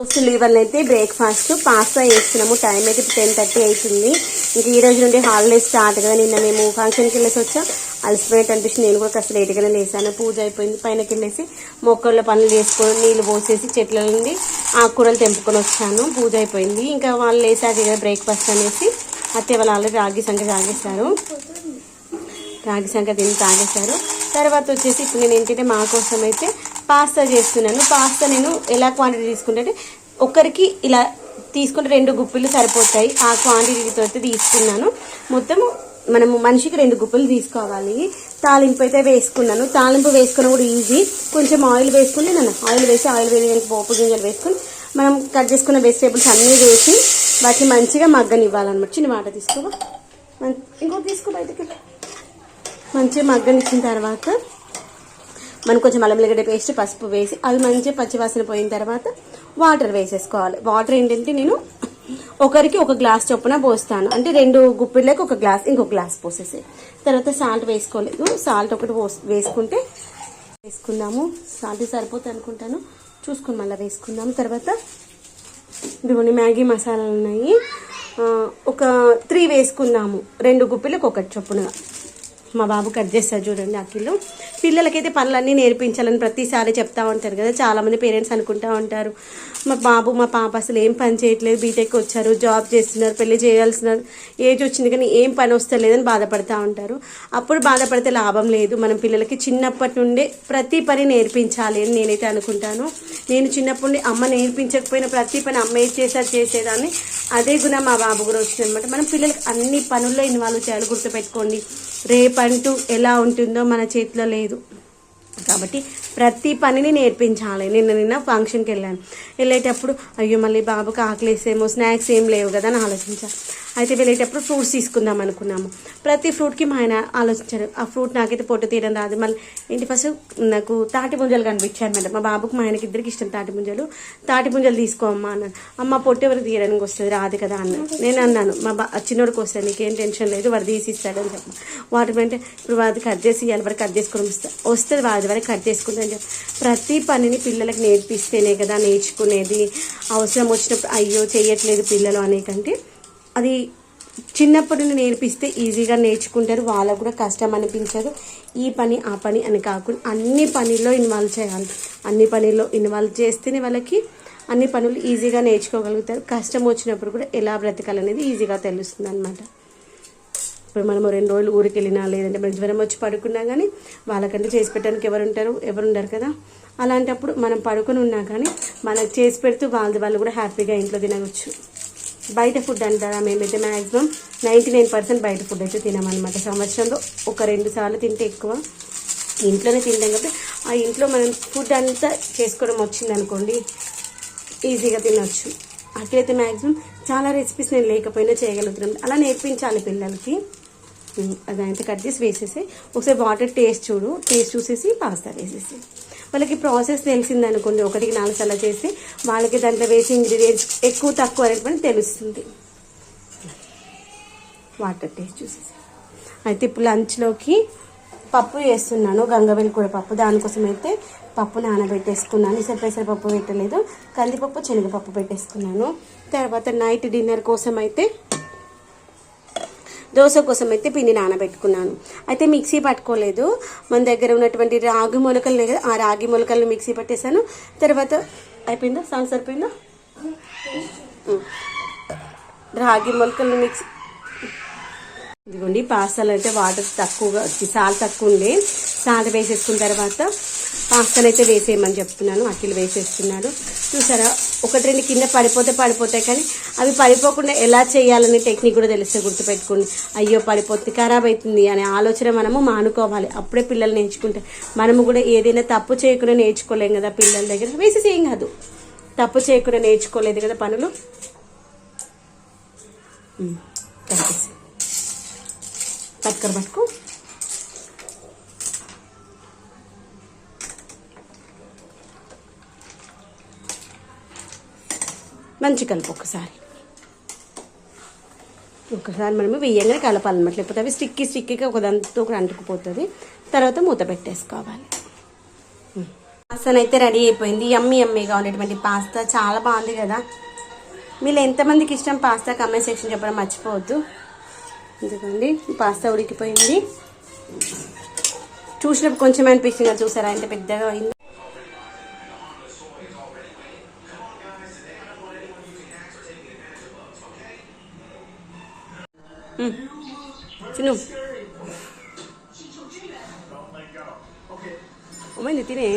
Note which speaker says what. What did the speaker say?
Speaker 1: దోస్తులు అయితే breakfast pasta వేస్తున్నాము టైం అయితే టెన్ థర్టీ అవుతుంది. ఇంకా ఈ రోజు నుండి హాలిడేస్ స్టార్ట్ కదా. నిన్న మేము ఫంక్షన్కి వెళ్ళేసి వచ్చా. అలసిపోయినట్టు అనిపిస్తుంది నేను కూడా కాస్త లేట్గానే లేసాను. పూజ అయిపోయింది. పైనకి వెళ్ళేసి మొక్కల్లో పనులు చేసుకొని నీళ్ళు పోసేసి చెట్ల నుండి ఆకుకూరలు తెంపుకొని వచ్చాను. పూజ అయిపోయింది. ఇంకా వాళ్ళు లేసాక కదా బ్రేక్ఫాస్ట్ అనేసి. అత్తే వాళ్ళు ఆల్రెడీ రాగి సంఖ్య తాగేశారు. రాగి సంగ తిని తాగేశారు. తర్వాత వచ్చేసి ఇప్పుడు నేను ఏంటంటే మా కోసం అయితే పాస్తా చేస్తున్నాను. పాస్తా నేను ఎలా క్వాంటిటీ తీసుకుంటే ఒకరికి ఇలా తీసుకుంటే రెండు గుప్పిలు సరిపోతాయి. ఆ క్వాంటిటీతో అయితే తీసుకున్నాను. మొత్తము మనము మనిషికి రెండు గుప్పలు తీసుకోవాలి. తాలింపు అయితే వేసుకున్నాను. తాలింపు వేసుకున్న కూడా ఈజీ కొంచెం ఆయిల్ వేసుకుని నన్ను ఆయిల్ వేసి ఆయిల్ వేసి పోపు గింజలు వేసుకుని మనం కట్ చేసుకున్న వెజిటేబుల్స్ అన్నీ వేసి వాటిని మంచిగా మగ్గనివ్వాలన్నమాట. చిన్న మాట తీసుకోవా మం- ఇంకోటి తీసుకో బయటకి. మంచిగా మగ్గనిచ్చిన తర్వాత మనం కొంచెం అల్లం వెల్లిగడ్డ పేస్ట్ పసుపు వేసి అవి మంచిగా పచ్చివాసన పోయిన తర్వాత వాటర్ వేసేసుకోవాలి. వాటర్ ఏంటంటే నేను ఒకరికి ఒక గ్లాస్ చొప్పున పోస్తాను. అంటే రెండు గుప్పిళ్ళకి ఒక గ్లాస్ ఇంకొక గ్లాస్ పోసేసి. తర్వాత సాల్ట్ వేసుకోలేదు సాల్ట్ ఒకటి పోస్- వేసుకుంటే వేసుకుందాము. సాల్ట్ సరిపోతుంది అనుకుంటాను. చూసుకుని మళ్ళీ వేసుకుందాము. తర్వాత ఇదిగోండి మ్యాగీ మసాలాలు ఉన్నాయి. ఒక త్రీ వేసుకుందాము. రెండు గుప్పిలకు ఒకటి చొప్పునగా మా బాబు కట్ చేస్తారు చూడండి అఖిలు. పిల్లలకైతే పనులన్నీ నేర్పించాలని ప్రతిసారి చెప్తా ఉంటారు కదా. చాలామంది పేరెంట్స్ అనుకుంటా ఉంటారు. మా బాబు మా పాప అసలు ఏం పని చేయట్లేదు. బీటెక్ వచ్చారు జాబ్ చేస్తున్నారు పెళ్ళి చేయాల్సిన ఏజ్ వచ్చింది కానీ ఏం పని వస్తలేదని బాధపడతా ఉంటారు. అప్పుడు బాధపడితే లాభం లేదు. మనం పిల్లలకి చిన్నప్పటి నుండే ప్రతి పని నేర్పించాలి అని నేనైతే అనుకుంటాను. నేను చిన్నప్పటి నుండి అమ్మ నేర్పించకపోయినా ప్రతి పని అమ్మ ఏది చేసారు చేసేదాన్ని. అదే గుణం మా బాబు కూడా వచ్చింది అనమాట మనం పిల్లలకి అన్ని పనుల్లో ఇన్వాల్వ్ చేయాలి. గుర్తుపెట్టుకోండి. రేపంటూ ఎలా ఉంటుందో మన చేతిలో లేదు. కాబట్టి ప్రతి పనిని నేర్పించాలి. నిన్న నిన్న ఫంక్షన్కి వెళ్ళాను. వెళ్ళేటప్పుడు అయ్యో మళ్ళీ బాబుకి ఆకలేసేమో స్నాక్స్ ఏం లేవు కదా అని ఆలోచించాను అయితే వెళ్ళేటప్పుడు ఫ్రూట్స్ తీసుకుందాం అనుకున్నాము. ప్రతి ఫ్రూట్కి మా ఆయన ఆలోచించారు ఆ ఫ్రూట్ నాకైతే పొట్టు తీయడం రాదు. మళ్ళీ ఏంటి ఫస్ట్ నాకు తాటి ముంజలు కనిపించారు మేడం. మా బాబుకి మా ఆయనకి ఇద్దరికి ఇష్టం తాటి ముంజలు. తాటి ముంజలు తీసుకోమ్మా అన్నాను అమ్మ పొట్టు ఎవరు తీయడానికి వస్తుంది? రాదు కదా అన్నాను నేను అన్నాను మా బా చిన్నోడికి వస్తాను నీకేం టెన్షన్ లేదు వాడు తీసి ఇస్తాడని చెప్పి. వాటి అంటే ఇప్పుడు వాడి కట్ చేసి ఇవ్వాలి వరకు కట్ చేసుకొని వస్తా వస్తుంది వాడు. వరకు కట్ చేసుకుంటాను ప్రతి పనిని పిల్లలకు నేర్పిస్తేనే కదా నేర్చుకునేది. అవసరం వచ్చినప్పుడు అయ్యో చేయట్లేదు పిల్లలు అనే కంటే అది చిన్నప్పటి నుండి నేర్పిస్తే ఈజీగా నేర్చుకుంటారు. వాళ్ళకు కూడా కష్టం అనిపించదు. ఈ పని ఆ పని అని కాకుండా అన్ని పనిలో ఇన్వాల్వ్ చేయాలి. అన్ని పనిలో ఇన్వాల్వ్ చేస్తేనే వాళ్ళకి అన్ని పనులు ఈజీగా నేర్చుకోగలుగుతారు. కష్టం వచ్చినప్పుడు కూడా ఎలా బ్రతకాలనేది ఈజీగా తెలుస్తుంది అనమాట ఇప్పుడు మనం రెండు రోజులు ఊరికి వెళ్ళినా లేదంటే మన జ్వరం వచ్చి పడుకున్నా కానీ వాళ్ళకంటే చేసి పెట్టడానికి ఎవరు ఉంటారు? ఎవరు ఉండరు కదా? అలాంటప్పుడు మనం పడుకొని ఉన్నా కానీ మనకు చేసి పెడుతూ వాళ్ళది వాళ్ళు కూడా హ్యాపీగా ఇంట్లో తినవచ్చు. బయట ఫుడ్ అంటారా? మేమైతే మ్యాక్సిమం నైంటీ నైన్ పర్సెంట్ బయట ఫుడ్ అయితే తినమనమాట సంవత్సరంలో ఒక రెండు సార్లు తింటే ఎక్కువ. ఇంట్లోనే తింటాం కాబట్టి ఆ ఇంట్లో మనం ఫుడ్ అంతా చేసుకోవడం వచ్చింది అనుకోండి ఈజీగా తినొచ్చు. అట్లయితే మ్యాక్సిమం చాలా రెసిపీస్ నేను లేకపోయినా చేయగలుగుతున్నాను అలా నేర్పించాలి పిల్లలకి. ఉమ్, అదంతా కట్ చేసి వేసేసి ఒకసారి వాటర్ టేస్ట్ చూడు టేస్ట్ చూసేసి పాస్తా వేసేసి. వాళ్ళకి ప్రాసెస్ తెలిసింది అనుకోండి ఒకటికి నాలుగు సార్లు చేసి వాళ్ళకి దాంట్లో వేసి ఇంగ్రీడియంట్స్ ఎక్కువ తక్కువ అనేటువంటి తెలుస్తుంది. వాటర్ టేస్ట్ చూసేసి. అయితే ఇప్పుడు లంచ్లోకి పప్పు చేస్తున్నాను గంగవెల్లి కూర పప్పు. దానికోసం అయితే పప్పు నానబెట్టేసుకున్నాను. ఈసారి పెసరపప్పు పెట్టలేదు. కందిపప్పు శనగపప్పు పెట్టేసుకున్నాను. తర్వాత నైట్ డిన్నర్ కోసం అయితే దోశ కోసం అయితే పిండి నానబెట్టుకున్నాను. అయితే మిక్సీ పట్టుకోలేదు. మన దగ్గర ఉన్నటువంటి రాగి మొలకలు కదా ఆ రాగి మొలకలను మిక్సీ పట్టేశాను. తర్వాత అయిపోయిందా? సాంగ్ సరిపోయిందా? రాగి మొలకలను మిక్సీ ఇదిగోండి పాస్తాలు అయితే వాటర్ తక్కువగా సాల్ తక్కువ ఉండే సాల్ వేసేసుకున్న తర్వాత పాస్తాను అయితే వేసేయమని చెప్తున్నాను అఖిల్ వేసేస్తున్నాడు. చూసారా ఒకటి రెండు కింద పడిపోతే పడిపోతాయి కానీ అవి పడిపోకుండా ఎలా చేయాలనే టెక్నిక్ కూడా తెలిస్తే గుర్తుపెట్టుకోండి. అయ్యో పడిపోతుంది ఖరాబ్ అవుతుంది అనే ఆలోచన మనము మానుకోవాలి. అప్పుడే పిల్లలు నేర్చుకుంటే మనము కూడా ఏదైనా తప్పు చేయకుండా నేర్చుకోలేం కదా పిల్లల దగ్గర. వేసేసి ఏం కాదు. తప్పు చేయకుండా నేర్చుకోలేదు కదా పనులు? థ్యాంక్ యూ పట్టుకర పట్టుకో. మంచి కలుపు ఒకసారి. ఒకసారి మనము వెయ్యంగానే కలపాలన్నమాట లేకపోతే అవి స్టిక్కి స్టిక్కీగా ఒక దాంతో ఒకటి అంటుకుపోతుంది. తర్వాత మూత పెట్టేసుకోవాలి. పాస్తా అయితే రెడీ అయిపోయింది. ఎమ్మి ఎమ్మిగా ఉండేటువంటి పాస్తా. చాలా బాగుంది కదా. మీరు ఎంతమందికి ఇష్టం? పాస్తా కమెంట్ సెక్షన్ చెప్పడం మర్చిపోవద్దు. ఎందుకండి పాస్తా ఉడికిపోయింది. చూసినప్పుడు కొంచెం అనిపించింది చూసారా? ఎంత పెద్దగా అయింది. చిన్ను అమ్మాయి తినే.